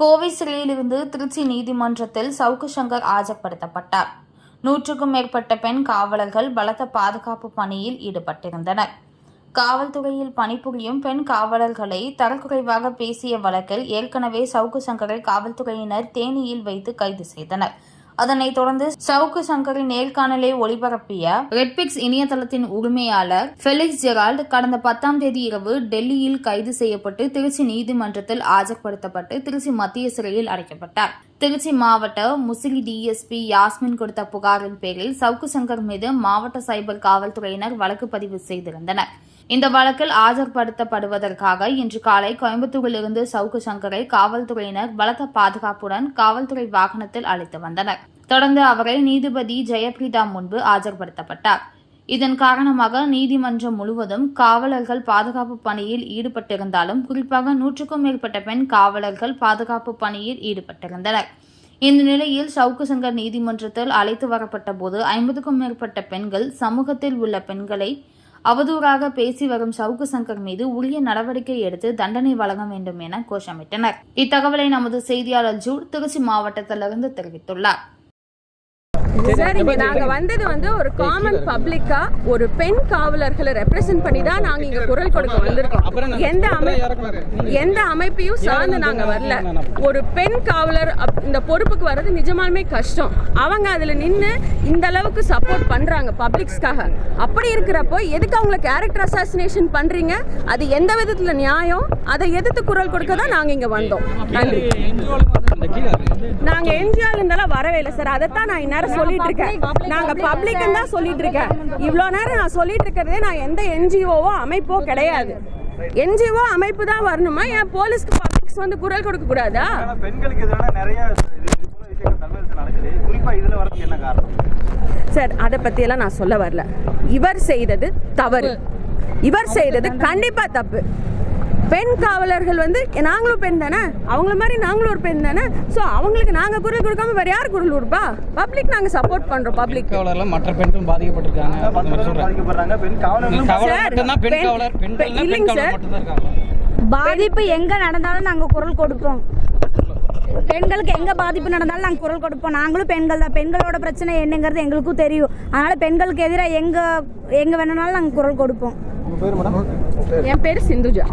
கோவை சிறையிலிருந்து திருச்சி நீதிமன்றத்தில் சவுக்கு சங்கர் ஆஜர்படுத்தப்பட்டார். நூற்றுக்கும் மேற்பட்ட பெண் காவலர்கள் பலத்த பாதுகாப்பு பணியில் ஈடுபட்டிருந்தனர். காவல்துறையில் பணிபுரியும் பெண் காவலர்களை தரக்குறைவாக பேசிய வழக்கில் ஏற்கனவே சவுக்கு சங்கரை காவல்துறையினர் தேனியில் வைத்து கைது செய்தனர். அதனைத் தொடர்ந்து சவுக்கு சங்கரின் நேர்காணலை ஒளிபரப்பிய ரெட்பிக்ஸ் இணையதளத்தின் உரிமையாளர் ஃபெலிக்ஸ் ஜெரால்ட் கடந்த பத்தாம் தேதி இரவு டெல்லியில் கைது செய்யப்பட்டு திருச்சி நீதிமன்றத்தில் ஆஜர்படுத்தப்பட்டு திருச்சி மத்திய சிறையில் அடைக்கப்பட்டார். திருச்சி மாவட்ட முசிறி டிஎஸ்பி யாஸ்மின் கொடுத்த புகாரின் பேரில் சவுக்கு சங்கர் மீது மாவட்ட சைபர் காவல்துறையினர் வழக்கு பதிவு செய்திருந்தனர். இந்த வழக்கில் ஆஜர்படுத்தப்படுவதற்காக இன்று காலை கோயம்புத்தூரிலிருந்து சவுக்கு சங்கரை காவல்துறையினர் பலத்த பாதுகாப்புடன் காவல்துறை வாகனத்தில் அழைத்து வந்தனர். தொடர்ந்து அவரை நீதிபதி ஜெயபிரீதா முன்பு ஆஜர்படுத்தப்பட்டார். இதன் காரணமாக நீதிமன்றம் முழுவதும் காவலர்கள் பாதுகாப்பு பணியில் ஈடுபட்டிருந்தாலும் குறிப்பாக நூற்றுக்கும் மேற்பட்ட பெண் காவலர்கள் பாதுகாப்பு பணியில் ஈடுபட்டிருந்தனர். இந்த நிலையில் சவுக்கு சங்கர் நீதிமன்றத்தில் அழைத்து வரப்பட்ட போது ஐம்பதுக்கும் மேற்பட்ட பெண்கள் சமூகத்தில் உள்ள பெண்களை அவதூறாக பேசி வரும் சவுக்கு சங்கர் மீது உரிய நடவடிக்கை எடுத்து தண்டனை வழங்க வேண்டும் என கோஷமிட்டனர். இத்தகவலை நமது செய்தியாளர் ஜூட் திருச்சி மாவட்டத்திலிருந்து தெரிவித்துள்ளார். சார் இங்க நாங்க வந்தது வந்து ஒரு காமன் பப்ளிக்கா ஒரு பெண் காவலர்களை ரெப்ரசென்ட் பண்ணி தான் நாங்க இங்க குரல் கொடுக்க வந்திருக்கோம். எந்த அமை எந்த அமைப்பையும் சார்ந்து நாங்க வரல. ஒரு பெண் காவலர் அப்- இந்த பொறுப்புக்கு வர்றது நிஜமாலுமே கஷ்டம். அவங்க அதுல நின்னு இந்த அளவுக்கு சப்போர்ட் பண்றாங்க பப்ளிக்ஸ்க்காக அப்படி இருக்கிறப்போ எதுக்கு அவங்கள கேரக்டர் அசாசினேஷன் பண்றீங்க? அது எந்த விதத்துல நியாயம்? அதை எதிர்த்து குரல் கொடுக்க தான் நாங்க இங்க வந்தோம். நன்றி. என்ஜிஆர் இருந்தாலும் வரவே இல்லை சார். அதைத்தான் நான் இந்நேரம் சொல்லிட்டு இருக்கேன். நாங்க பப்ளிக் தான் சொல்லிட்டு இருக்கேன். இவ்வளோ நேரம் நான் சொல்லிட்டு இருக்கிறதே நான் எந்த என்ஜிஓவோ அமைப்போ கிடையாது. என்ஜிஓ அமைப்பு தான் வரணுமா? ஏன் போலீஸ்க்கு பப்ளிக்ஸ் வந்து குரல் கொடுக்க கூடாதா? பெண்களுக்கு எதிரான நிறைய இது இது போல விஷயங்கள் தமிழகத்தில் நடக்குது. குறிப்பா இதுல வரதுக்கு என்ன காரணம்? சார் அதை பற்றியெல்லாம் நான் சொல்ல வரல. இவர் செய்தது தவறு. இவர் செய்தது கண்டிப்பா தப்பு. பெண் காவலர்கள் வந்து நாங்களும் பெண் தானே? அவங்கள மாதிரி நாங்களும் ஒரு பெண் தானே? ஸோ அவங்களுக்கு நாங்கள் குரல் கொடுக்காம வேற யார் குரல் கொடுப்பா? பப்ளிக் நாங்கள் சப்போர்ட் பண்ணுறோம் பப்ளிக் காவலர்லாம் மற்ற பெண்களும் பாதிக்கப்பட்டிருக்காங்க. இல்லைங்க காவலர் சார். பாதிப்பு எங்க நடந்தாலும் நாங்க குரல் கொடுப்போம். பெண்களுக்கு எங்க பாதிப்பு நடந்தாலும் நாங்க குரல் கொடுப்போம். நாங்களும் பெண்கள் தான். பெண்களோட பிரச்சனை என்னங்கிறது எங்களுக்கும் தெரியும். அதனால பெண்களுக்கு எதிராக எங்க எங்க வேணும்னாலும் நாங்க குரல் கொடுப்போம். உங்க பேர் மேடம் என் பேர் சிந்துஜா.